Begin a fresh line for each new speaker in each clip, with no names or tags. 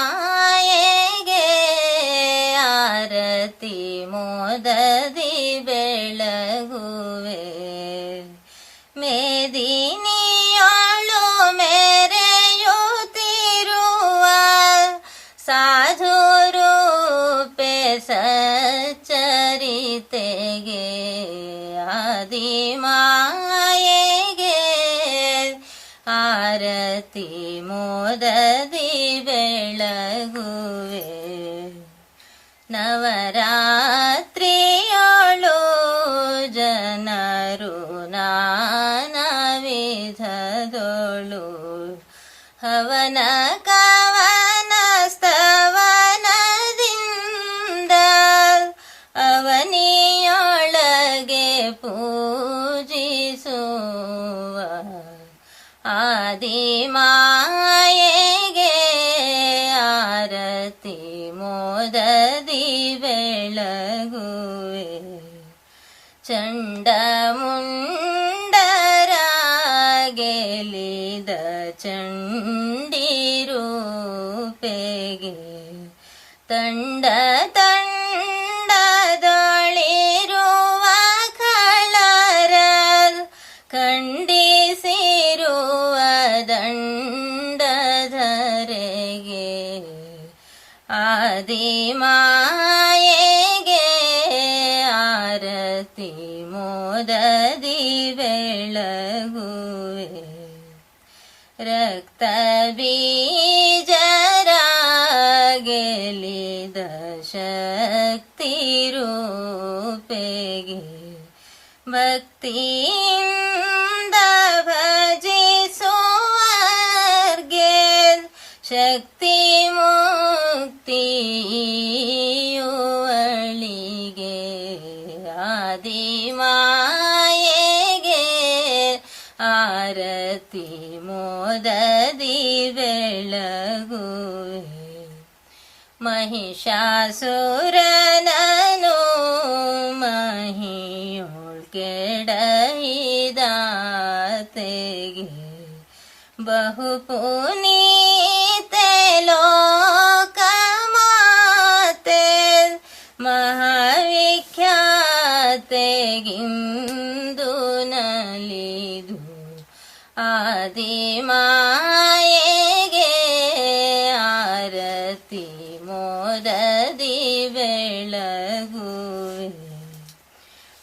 ಆದಿಮಾಯೆಗೆ ಆರತಿ ಮೋದದಿ ಬೆಳಗುವೆ ಮೇದಿನಿಯಾಳು ಮೆರೆಯುತ್ತಿರುವ ಸಾಧು ರೂಪೆ ಸಚ್ಚರಿತೆಗೆ ಆದಿಮಾಯೆಗೆ ಆರತಿ ಮೋದದಿ ಬೆಳಗುವೆ ನವರಾತ್ರಿಯೋಳು ಜನರು ನಾನಾ ವಿಧದೊಳು. ಹವನ ಕವನ ಸ್ತವನದಿಂದ ಅವನಿಯೊಳಗೆ ಪೂಜಿಸುವ. ആദിമായേകെ ആരതി മോദതി വെളകുവേ. ചണ്ടമുണ്ടരാഗലിത ചണ്ടിരൂപേകെ തണ്ട ಆದಿಮಾಯೆಗೆ ಆರತಿ ಮೋದದಿ ಬೆಳಗುವೆ ರಕ್ತ ಬೀಜರ ಗೆಲಿದ ಶಕ್ತಿ ರೂಪೆಗೆ ಭಕ್ತಿಯಿಂದ ಭಜಿಸುವರ್ಗೆ ಶಕ್ತಿ ಮುಕ್ತಿಯುವಳಿಗೆ ಆರತಿ ಮೋದದಿ ಬೆಳಗುವೆ ಮಹಿಷಾಸುರನನು ಮಹಿಯೋಳ್ ಕೆಡಹಿದಾತೆಗೆ ಬಹು ಪುನೀತೆ ಲೋಕ ಮಾತೆ ಮಹಾವಿಖ್ಯಾತೆಗಿಂದು ആദിമായേകേ ആരതി മോദതി വെളകുവിൻ.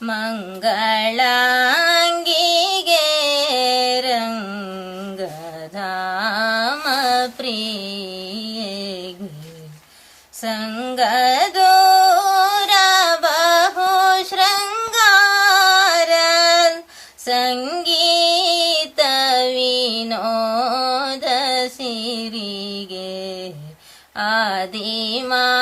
മംഗളാംഗികേ രംഗധാമ പ്രിയ സംഗതോ ಸಿರಿಗೆ ಆದಿಮಾಯೆಗೆ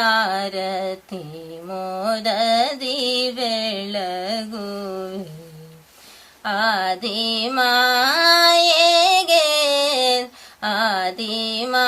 ಆರತಿ ಮೋದದಿ ಬೆಳಗುವೆ ಆದಿಮಾಯೆಗೆ ಆದಿಮಾ